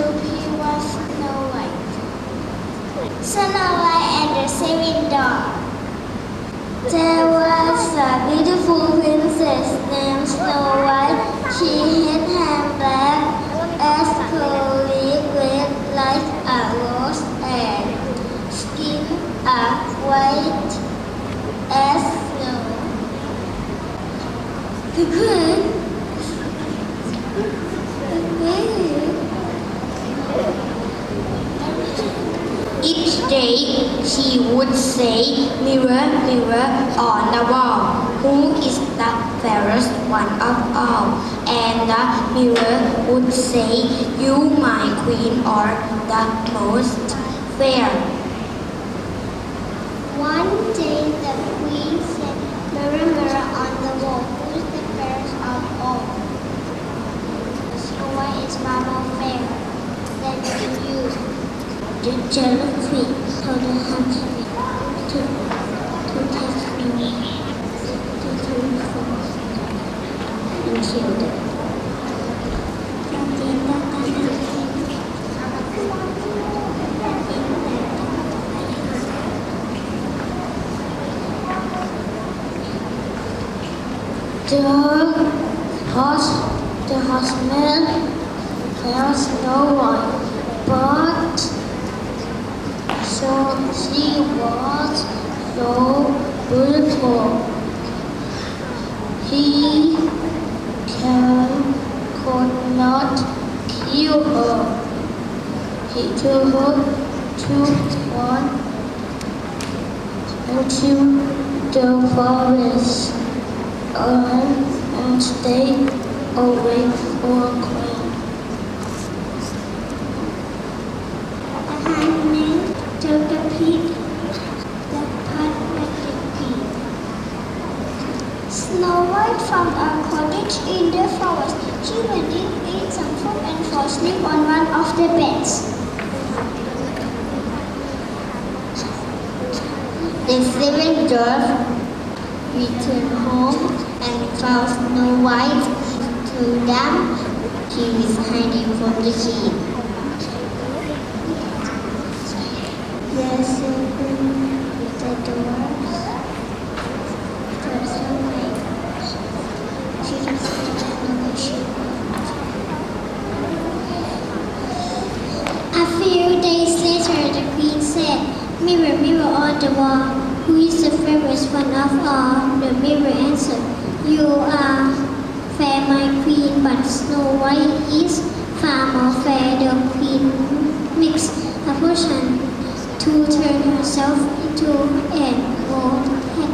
Snoopy was Snow White. Snow White and the Seven Dwarfs. There was a beautiful princess named Snow White. She had hair black as curly with like a rose and skin as white as snow. The day, she would say, Mirror, mirror on the wall, who is the fairest one of all? And the mirror would say, You, my queen, are the most fair. One day the queen said, Mirror, mirror on the wall, who is the fairest of all? Snow White is my most fair. than you the jelly queen told her to, to, to take me to take me home and killed her. The horse, the horseman there was no one, but so she was so beautiful. He can, could not kill her. He took her to one into the forest and, and stayed away for on one of the beds. The sleeping dwarf returned home and found Snow White to them. She was hiding from the king. Yes, open the door. Mirror, mirror on the wall, who is the fairest one of all? The mirror answered, You are fair, my queen, but Snow White is far more fair. The queen mixed a potion to turn herself into an old hen.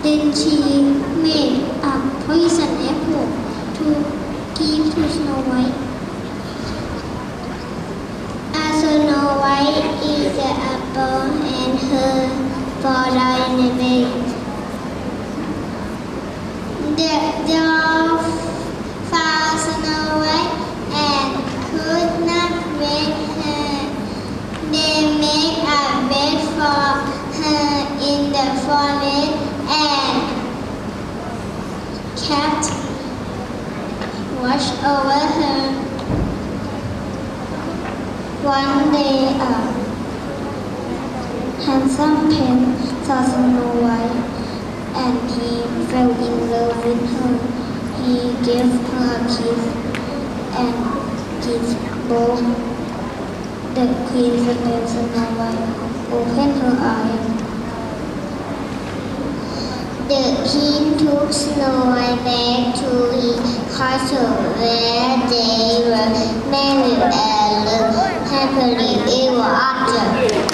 Then she made a poison apple to give to Snow White. As Snow White is a bone and her father in a vein. There, there was no and could not win her. They made a bed for her in the forest and kept watch over her. One day, uh, handsome does saw Snow White and he fell in love with her. He gave her a kiss and kissed both the queen and Snow White opened her eyes. The king took Snow White back to his castle where they were married and lived happily ever after.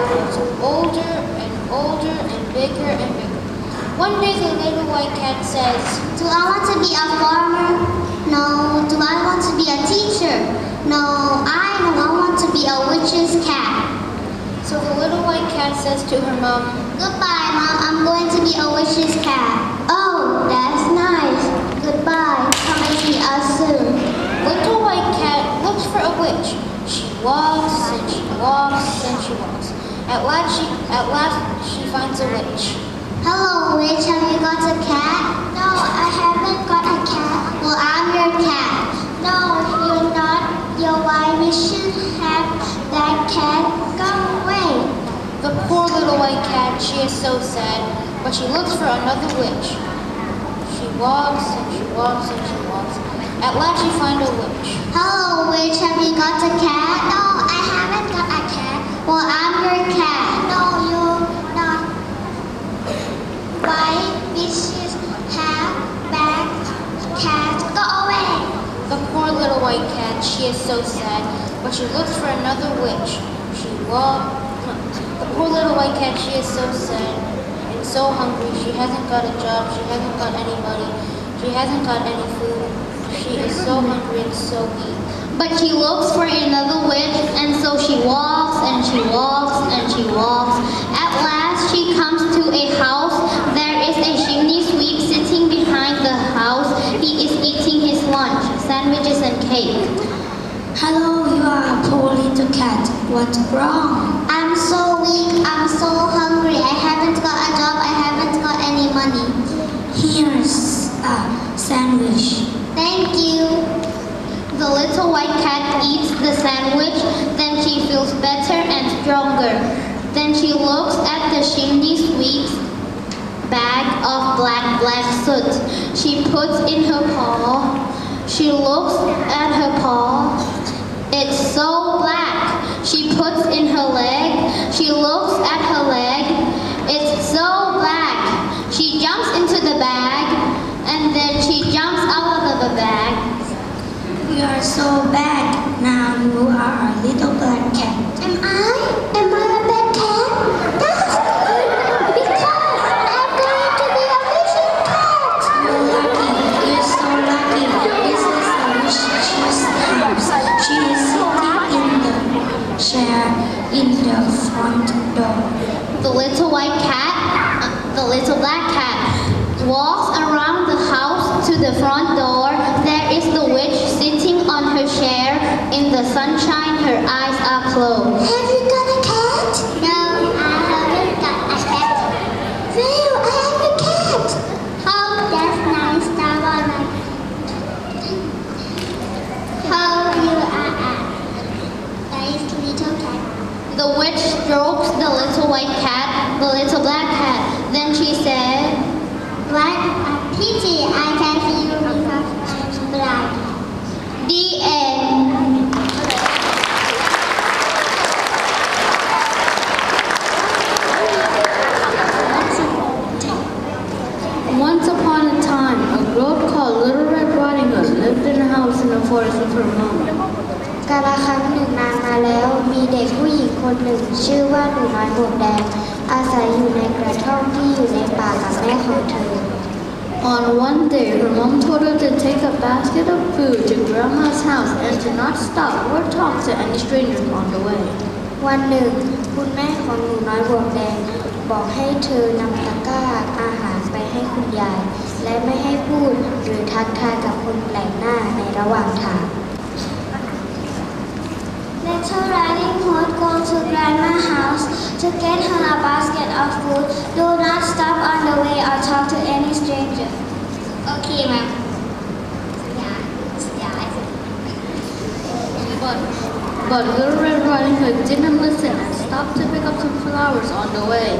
grows older and older and bigger and bigger. One day the little white cat says, Do I want to be a farmer? No. Do I want to be a teacher? No. I know I want to be a witch's cat. So the little white cat says to her mom, Goodbye, mom. I'm going to be a witch's cat. Oh, that's nice. Goodbye. Come and see us soon. Little white cat looks for a witch. She walks and she walks and she walks. At last she, at last she finds a witch. Hello, witch. Have you got a cat? No, I haven't got a cat. Well, I'm your cat. No, you're not. Your white why we should have that cat. Go away. The poor little white cat, she is so sad, but she looks for another witch. She walks and she walks and she walks. At last she finds a witch. Hello, witch. Have you got a cat? No, I haven't got well, I'm your cat. No, you're not. Why bitches have bad cats? Go away. The poor little white cat, she is so sad, but she looks for another witch. She loves. The poor little white cat, she is so sad and so hungry. She hasn't got a job. She hasn't got any money. She hasn't got any food. She is so hungry and so weak. But she looks for another witch, and so she walks and she walks and she walks. At last she comes to a house. There is a chimney sweep sitting behind the house. He is eating his lunch, sandwiches and cake. Hello, you are a poor little cat. What's wrong? I'm so weak. I'm so hungry. I haven't got a job. I haven't got any money. Here's a sandwich. Thank you. The little white cat eats the sandwich, then she feels better and stronger. Then she looks at the chimney sweep's bag of black, black soot she puts in her paw. She looks at her paw. It's so black. She puts in her leg. She looks at her leg. It's so black. She jumps into the bag, and then she jumps out of the bag. You are so bad. Now you are a little black cat. her. Then she said, What a pity I can see you because I'm blind. The end. Once upon a time, a girl called Little Red Riding Hood lived in a house in the forest with her mom. กาลครั้งหนึ่งนานมาแล้วมีเด็กผู้หญิงคนหนึ่งอาศัยอยู่ในกระท่อมที่อยู่ในป่ากับแม่ของเธอ On one day, her mom told her to take a basket of food to grandma's house and to not stop or talk to any strangers on the way. วันหนึ่ง คุณแม่ของหนูน้อยวงแดง บอกให้เธอนำตะกร้าอาหารไปให้คุณยาย และไม่ให้พูดหรือทักทายกับคนแปลกหน้าในระหว่างทาง Let's t r y go to Grandma's house to get her a basket of food. Do not stop on the way or talk to any stranger. Okay, ma'am. Yeah, yeah, But, but Little Red Riding Hood didn't listen and stopped to pick up some flowers on the way.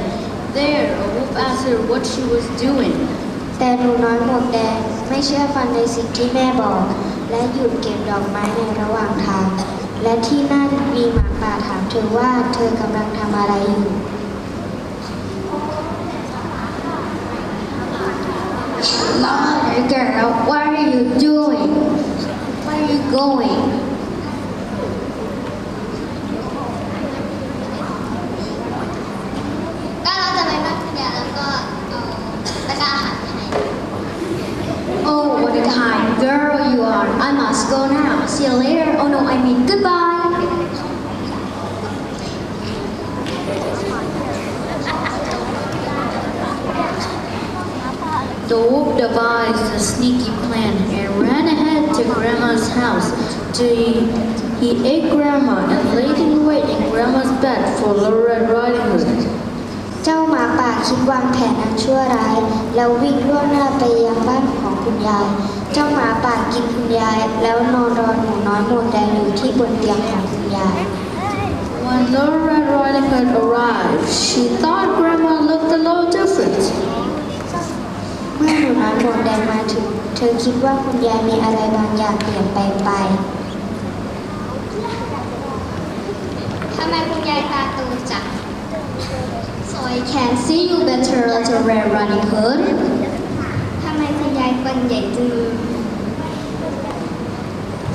There, a wolf asked her what she was doing. แต่หนูน้อยหมวกแดงไม่เชื่อฟังในสิ่งที่แม่บอกและหยุดเก็บดอกไม้ในระหว่างทางและที่น่ามีหมาป่าถามเธอว่าเธอกำลังทำอะไรอยู่ Lord, girl, what are you doing? Where are you going? างแผนอันชั่วร้ายแล้ววิ่งล่วงหน้าไปยังบ้านของคุณยาย เจ้าหมาป่ากินคุณยายแล้วนอนรอหนูน้อยหมดแดงอยู่ที่บนเตียงของคุณยาย When l a e r e d r i d i n g h o o d arrived, she thought Grandma looked a little different. เมื่อหนูน้อยหมวกแดงมาถึง เธอคิดว่าคุณยายมีอะไรบางอย่างเปลี่ยนไปไปทำไมคุณยายตาโตจัง I can see you better Little Red Riding Hood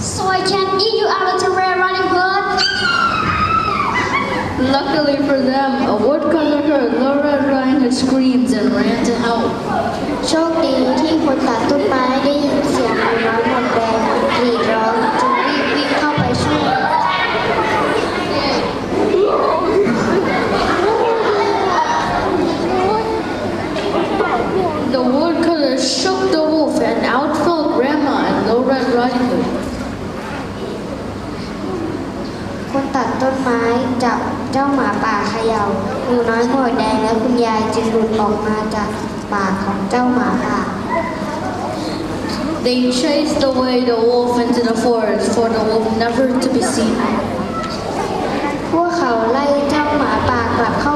So I can eat you out Little Red Riding Hood Luckily for them, a woodcutter heard Laura Ryan had screams and ran to help. โชคดีที่คนตัดต้นไม้ได้ยินเสียงร้องหมดแรงกรีดร้อง wood color shook the wolf and out fell Grandma and Little Red Riding Hood. คนตัดต้นไม้จับเจ้าหมาป่าเขยา่าหนูน้อยหมวกแดงและคุณยายจึงหลุดออกมาจากปากของเจ้าหมาป่า They chased away the wolf into the forest for the wolf never to be seen. พวกเขาไล่เจ้าหมาป่ากลับเข้า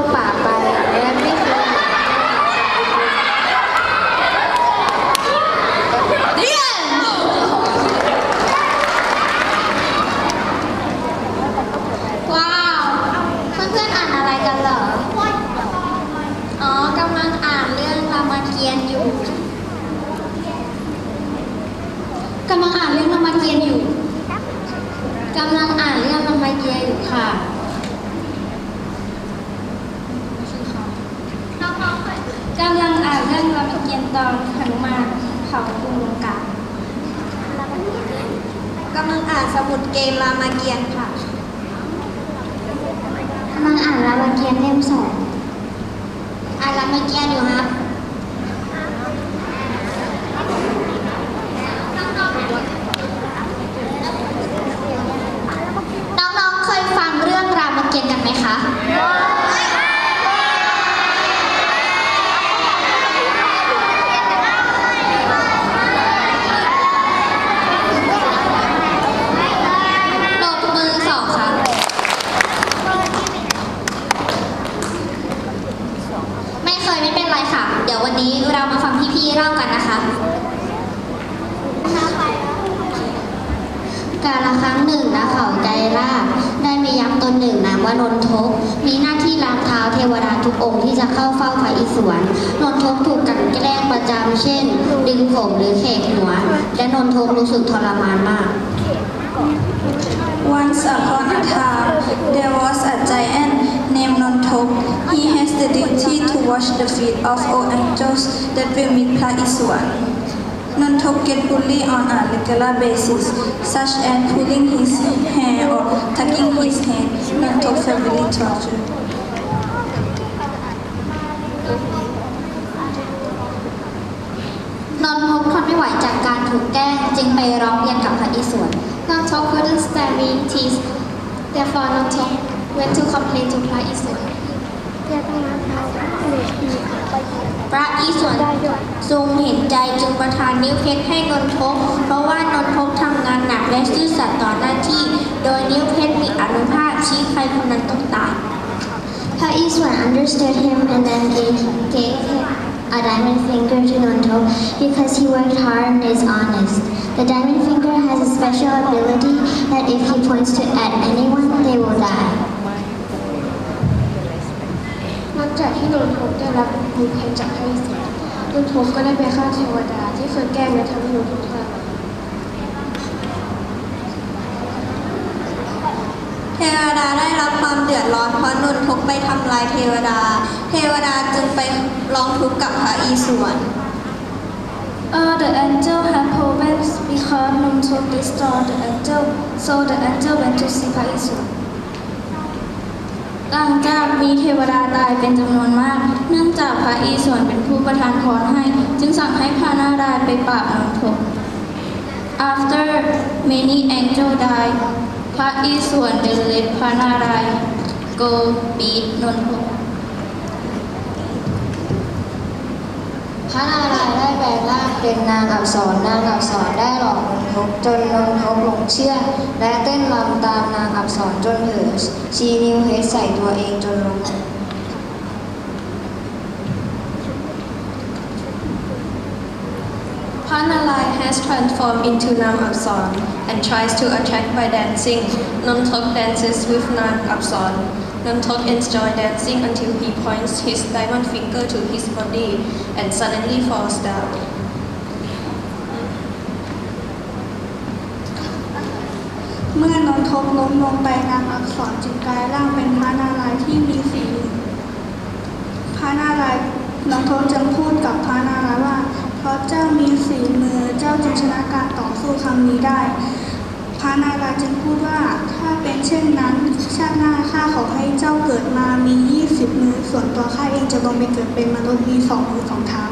ียนตอนหนุมานเผาอุโมงค์กากำลังอ่านสมุดเกมรามเกียรติค่ะกำลังอ่านรามเกียรติเล่มสองอ่านรามเกียรติอยู่ครับนนทกมีหน้าที่ล้างเท้าเทวดาทุกองค์ที่จะเข้าเฝ้าพระอิศวรนนทกถูกกันแกล้งประจำ เช่น ดึงผมหรือเขกหัวและนนทกรู้สึกทรมานมาก Once upon a time, there was a giant named Nontok. He has the duty to wash the feet of all angels that will meet Plaiswan. Nontok get bullied on a regular basis, such as pulling his hair or tucking his head mental family torture. นอนพบทนไม่ไหวจากการถูกแกล้งจึงไปร้องเรียนกับพนระอีิศวรนอนท็อกคือ t a n d being teased น h e r e f o r e นอนท็อก went to c o เ p l a i n to พระอิศวนเรียกมาพระอิศวรพระอิศวรทรงเห็นใจจึงประทานนิ้วเพชรให้นนทกเพราะว่านนทกทำงานหนักและซื่อสัตย์ต่อหน้าที่ โดยนิ้วเพชรมีอนุภาพชี้ใครคนนั้นต้องตาย Her Iswan understood him and then gave, gave him a diamond finger to Nonto because he worked hard and is honest. The diamond finger has a special ability that if he points to at anyone, they will die. จากที่โดนทบได้รับบุญเพนจากให้สิศวรโดนทบก็ได้ไปฆ่าเทวดาที่เคยแกล้งและทำให้โดนทุกขทรมานเทวดาได้รับความเดือดร้อนเพราะนนทกไปทำลายเทวดา เทวดาจึงไปร้องทุกข์กับพระอิศวร Uh, the angel had problems because n u n t o k destroyed the angel, so the angel went to see Paisur. หลังจากมีเทวดาตายเป็นจำนวนมาก เนื่องจากพระอีศวรเป็นผู้ประทานพรให้ จึงสั่งให้พระนารายณ์ไปปราบนนทก After many angel die พระอีศวรเดินเล็ดพระนารายณ์ go beat นนทกข้ารายได้แปลงร่างเป็นนางอักษรนางอักษรได้หลอกนนทกจนนนทกหลงเชื่อและเต้นรำตามนางอักษรจนเหลือชีนิวเฮสใส่ตัวเองจนลงมพระนาราย has transformed into Nang Apson and tries to attack by dancing. Nontok dances with Nang Apson. Namtok enjoys dancing until he points his diamond finger to his body and suddenly falls down. เมื่อน้องทบล้มลงไปนางอักษรจึงกลายร่างเป็นพระนารายณ์ที่มีสีพระนารายณ์น้องทบจึงพูดกับพระนารายณ์ว่า เพราะเจ้ามีสีมือเจ้าจึงชนะการต่อสู้ครั้งนี้ได้พระนารายณ์จึงพูดว่า ถ้าเป็นเช่นนั้น ชาติหน้าข้าขอให้เจ้าเกิดมามียี่สิบมือ ส่วนตัวข้าเองจะลงไปเกิดเป็นมนุษย์มีสองมือสองเท้า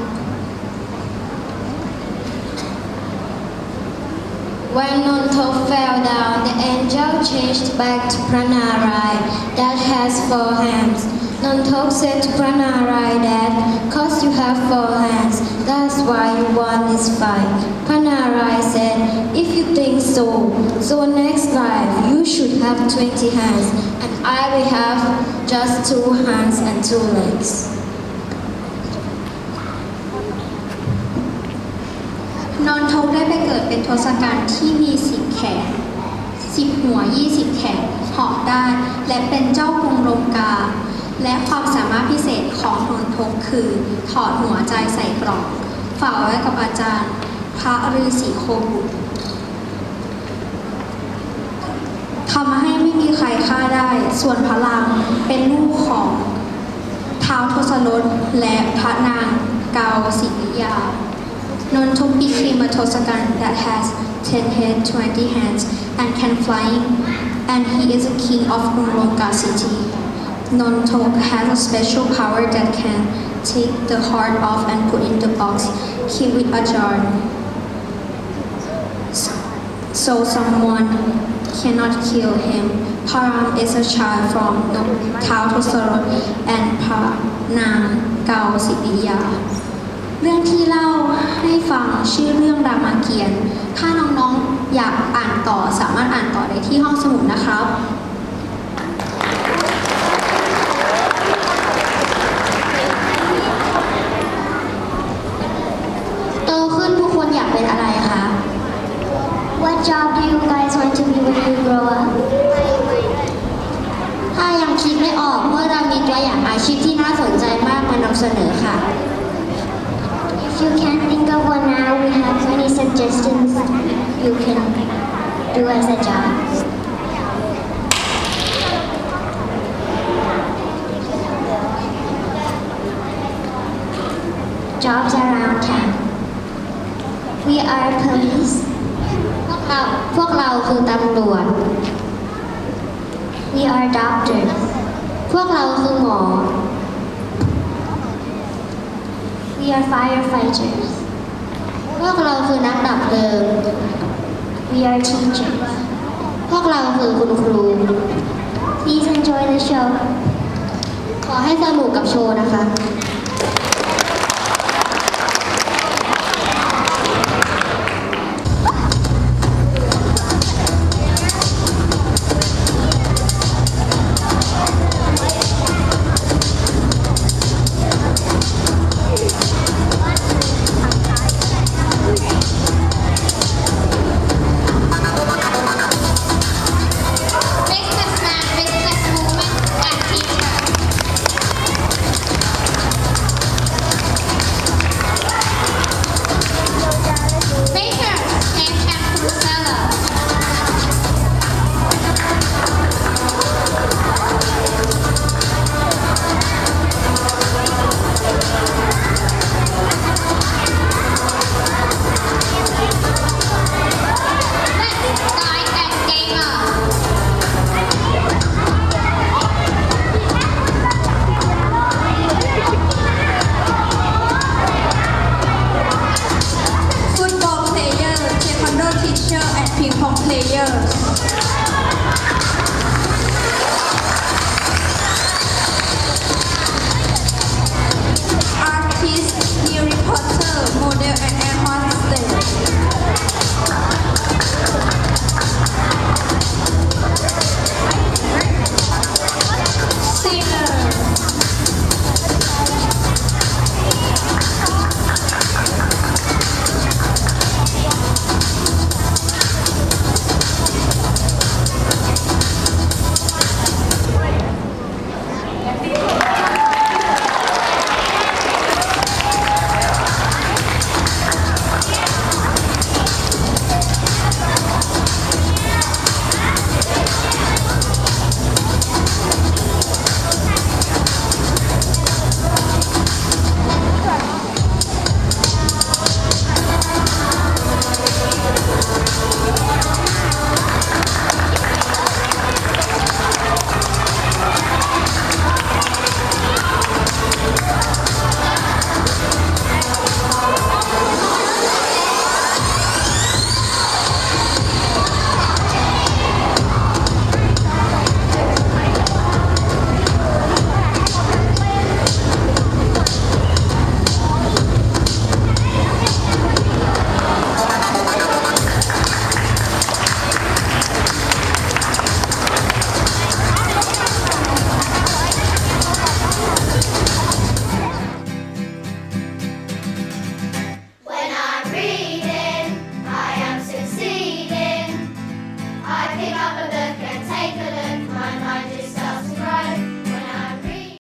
When Nonto fell down, the angel changed back to p r a n a r a i that has four hands. Nantok said to Pranaraya that, cause you have four hands, that's why you w o n t h i s fight. Pranaraya said, if you think so, so next life you should have 20 hands, and I will have just two hands and two legs. Nantok ได้ไปเกิดเป็นทศกัณฐ์ที่มีสิบแขนสิบหัวยี่สิบแขนหอกได้ และเป็นเจ้ากรุงรมกาและความสามารถพิเศษของนนทงคือ ถอดหัวใจใส่กล่องฝากไว้กับอาจารย์ พระฤาษีโคบุตรทำให้ไม่มีใครฆ่าได้ส่วนพลังเป็นลูกของ ท้าวทศรถและพระนางเกาศิริยา นนทุปีคีมทศกัณฐ์ that has 10 head 20 hands and can fly and he is a king of Urunga city n o n t o k has a special power that can take the heart off and put in the box, keep it ajar. So someone cannot kill him. Param is a child from Tao t o s o r o and Panang a o s i d i y a เรื่องที่เล่าให้ฟังชื่อเรื่องรามาเกียรติถ้าน้องๆอยากอ่านต่อสามารถอ่านต่อได้ที่ห้องสมุดนะครับ What job do you guys want to be when you grow up? ถ้ายังคิดไม่ออกพวกเรามีตัวอย่างอาชีพที่น่าสนใจมากมานำเสนอค่ะ If you can't think of one now, we have many suggestions you can do as a job. จ jobs around town. We are police, ราพวกเราคือตำรวจ We are doctors พวกเราคือหมอ We are firefighters พวกเราคือนักดับเพลิง We are teachers พวกเราคือคุณครู Please enjoy the show ขอให้สนุกกับโชว์นะคะ